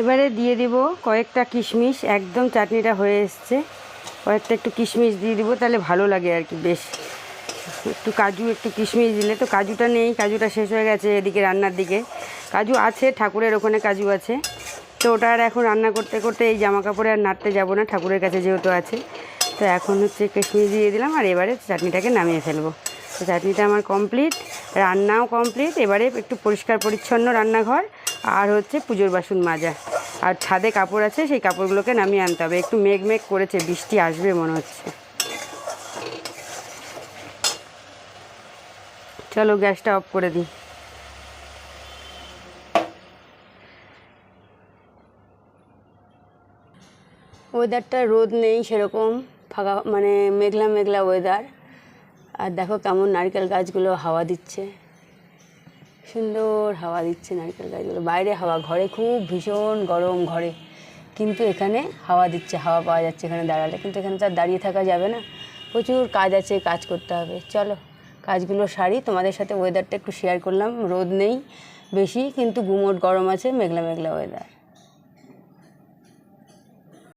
এবারে দিয়ে দিব কয়েকটা কিশমিশ, একদম চাটনিটা হয়ে এসছে। কয়েকটা একটু কিশমিশ দিয়ে দিব, তাহলে ভালো লাগে আর কি বেশ। একটু কাজু, একটু কিশমিশ দিলে তো কাজুটা নেই, কাজুটা শেষ হয়ে গেছে এদিকে রান্নার দিকে। কাজু আছে, ঠাকুরের ওখানে কাজু আছে। তো ওটা আর এখন রান্না করতে করতে এই জামা কাপড়ে আর নাড়তে যাব না, ঠাকুরের কাছে যেহেতু আছে। তো এখন হচ্ছে কিশমিশ দিয়ে দিলাম আর এবারে চাটনিটাকে নামিয়ে ফেলব। তো চাটনিটা আমার কমপ্লিট। রান্নাও কমপ্লিট এবারে একটু পরিষ্কার পরিচ্ছন্ন রান্নাঘর, আর হচ্ছে পুজোর বাসন মাজা। আর ছাদে কাপড় আছে, সেই কাপড়গুলোকে নামিয়ে আনতে হবে। একটু মেঘ মেঘ করেছে, বৃষ্টি আসবে মনে হচ্ছে। চলো গ্যাসটা অফ করে দিই। ওয়েদারটা রোদ নেই সেরকম, ফাঁকা মানে মেঘলা মেঘলা ওয়েদার আর দেখো কেমন নারকেল গাছগুলো হাওয়া দিচ্ছে। সুন্দর হাওয়া দিচ্ছে নারকেল গাছগুলো। বাইরে হাওয়া, ঘরে খুব ভীষণ গরম ঘরে। কিন্তু এখানে হাওয়া দিচ্ছে, হাওয়া পাওয়া যাচ্ছে এখানে দাঁড়ালে। কিন্তু এখানে তো আর দাঁড়িয়ে থাকা যাবে না। প্রচুর কাজ আছে, কাজ করতে হবে। চলো, কাজগুলো সারি। তোমাদের সাথে ওয়েদারটা একটু শেয়ার করলাম। রোদ নেই বেশি, কিন্তু গুমোট গরম আছে, মেঘলা মেঘলা ওয়েদার